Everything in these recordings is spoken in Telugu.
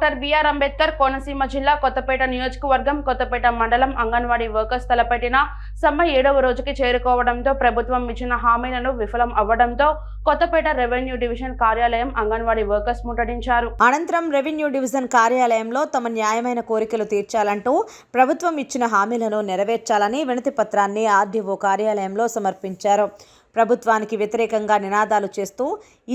డాక్టర్ బిఆర్ అంబేద్కర్ కోనసీమ జిల్లా కొత్తపేట నియోజకవర్గం కొత్తపేట మండలం అంగన్వాడీ వర్కర్స్ తలపెట్టిన సమ్మె ఏడవ రోజుకి చేరుకోవడంతో ప్రభుత్వం ఇచ్చిన హామీలను విఫలం అవ్వడంతో కొత్తపేట రెవెన్యూ డివిజన్ కార్యాలయం అంగన్వాడీ వర్కర్స్ ముట్టడించారు. అనంతరం రెవెన్యూ డివిజన్ కార్యాలయంలో తమ న్యాయమైన కోరికలు తీర్చాలంటూ ప్రభుత్వం ఇచ్చిన హామీలను నెరవేర్చాలని వినతి పత్రాన్ని ఆర్డీఓ కార్యాలయంలో సమర్పించారు. ప్రభుత్వానికి వ్యతిరేకంగా నినాదాలు చేస్తూ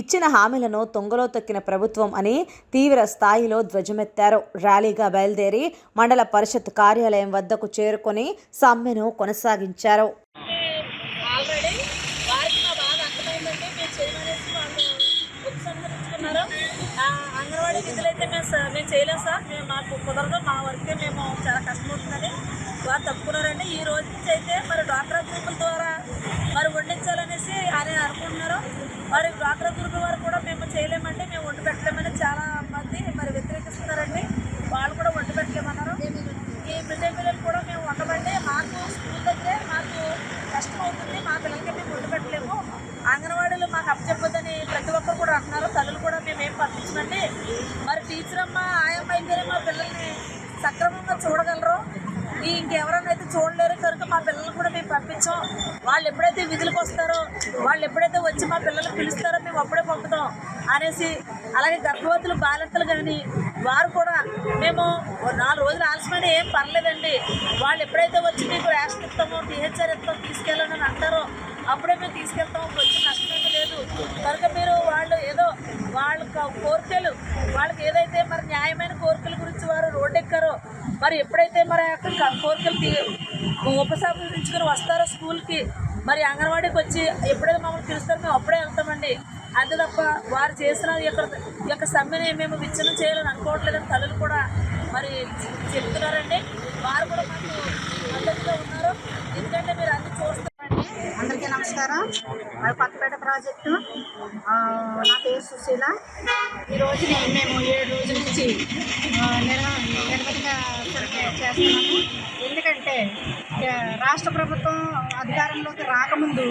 ఇచ్చిన హామీలను తొంగలో తొక్కిన ప్రభుత్వం అని తీవ్ర స్థాయిలో ధ్వజమెత్తారు. ర్యాలీగా బయలుదేరి మండల పరిషత్ కార్యాలయం వద్దకు చేరుకొని సమ్మెను కొనసాగించారు. ఆల్రెడీ వారికి మా అంగన్వాడీ నిధులైతే మేము సార్ మేము చేయలేం సార్. మేము మాకు కుదరదు. మా వర్కే మేము చాలా కష్టమవుతుందని వారు తప్పుకున్నారండి. ఈ రోజు నుంచి అయితే మరి డాక్టర్ గ్రూపుల ద్వారా మరి వండించాలనేసి అని అనుకుంటున్నారు మరి డ్వాక్రా గ్రూపుల వారు కూడా మేము చేయలేమండి మేము వండి పెట్టలేమని చాలా మంది మరి వ్యతిరేకిస్తున్నారండి వాళ్ళు కూడా వండి పెట్టలేమన్నారు ఈ మిడ్ డే మీల్ కూడా మేము వండమండి మాకు స్కూల్ దగ్గరే మాకు కష్టం అవుతుంది మా పిల్లలకి మేము వండి పెట్టలేము అంగన్వాడీలు మాకు ప్రతి ఒక్కరు కూడా అంటున్నారు. తల్లులు కూడా మేము ఏం పంపించమండి మరి టీచర్ అమ్మ ఆయమ్మ అయితేనే మా పిల్లల్ని సక్రమంగా చూడగలరు. ఈ ఇంకెవరైనా అయితే చూడలేరు కనుక మా పిల్లల్ని కూడా మేము పంపించాం. వాళ్ళు ఎప్పుడైతే విధులకు వస్తారో వాళ్ళు ఎప్పుడైతే వచ్చి మా పిల్లల్ని పిలుస్తారో మేము అప్పుడే పంపుతాం అనేసి అలాగే గర్భవతులు బాలింతలు కానీ వారు కూడా మేము నాలుగు రోజులు ఆలస్యమైన ఏం పర్లేదండి. వాళ్ళు ఎప్పుడైతే వచ్చి మీకు రేషన్ ఇస్తామో టీహెచ్ఆర్ ఇస్తాం తీసుకెళ్ళాలని అంటారో అప్పుడే మేము తీసుకెళ్తాం వచ్చి నష్టమేమీ లేదు కనుక మీరు వాళ్ళు ఏదో వాళ్ళ క- కోరికలు వాళ్ళకి ఏదైతే మరి న్యాయమైన కోరికల గురించి వారు రోడ్డెక్కారో మరి ఎప్పుడైతే మరి అక్కడ క- కోరికలు తీ ఉపసంహరించుకొని వస్తారో స్కూల్కి మరి అంగన్వాడీకి వచ్చి ఎప్పుడైతే మమ్మల్ని పిలుస్తారో మేము అప్పుడే వెళ్తామండి. అంతే తప్ప వారు చేసిన ఈ యొక్క యొక్క సమ్మెని మేము విచ్ఛిన్నం చేయాలని అనుకోవట్లేదని తల్లులు కూడా మరి చెప్తున్నారండి. వారు కూడా మాకు మద్దతుగా ఉన్నారు. ఎందుకంటే మీరు అన్ని చూస్తారండి అందరికీ నమస్కారం. మరి కొత్తపేట ప్రాజెక్టు. నా పేరు సుశీల. ఈరోజు మేము ఏడు రోజుల నుంచి ఆ, చేస్తున్నాము ఎందుకంటే రాష్ట్ర ప్రభుత్వం అధికారంలోకి రాకముందు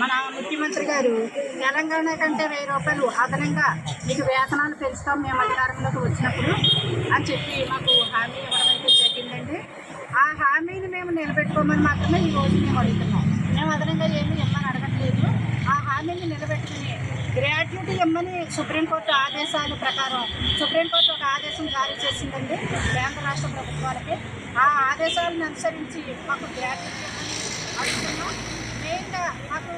మన ముఖ్యమంత్రి గారు తెలంగాణ కంటే వెయ్యి రూపాయలు అదనంగా మీకు వేతనాలు పెంచుతాం మేము అధికారంలోకి వచ్చినప్పుడు అని చెప్పి మాకు హామీ ఇవ్వడం అయితే జరిగిందండి. ఆ హామీని మేము నిలబెట్టుకోమని మాత్రమే ఈ రోజు మేము అడుగుతున్నాం. మేము అదనంగా ఏమీ ఇమ్మని అడగట్లేదు. ఆ హామీని నిలబెట్టుకుని గ్రాట్యుటీ ఇమ్మని సుప్రీంకోర్టు ఆదేశాల ప్రకారం సుప్రీంకోర్టు ఒక ఆదేశం జారీ చేసిందండి కేంద్ర రాష్ట్ర ప్రభుత్వాలకి ఆ ఆదేశాలను అనుసరించి మాకు గ్రాట్యుటీ ఇమ్మని అడుగుతున్నాం. మెయిన్గా మాకు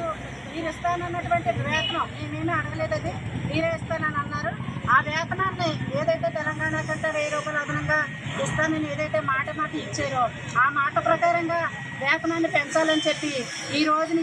మీరు ఇస్తానన్నటువంటి వేతనం మేమేమీ అడగలేదు అది మీరే ఇస్తానని అన్నారు. ఆ వేతనాన్ని ఏదైతే తెలంగాణ కంటే వెయ్యి రూపాయలు అదనంగా ఇస్తానని ఏదైతే మాట మాట ఇచ్చారో ఆ మాట ప్రకారంగా వేతనాన్ని పెంచాలని చెప్పి ఈ రోజుని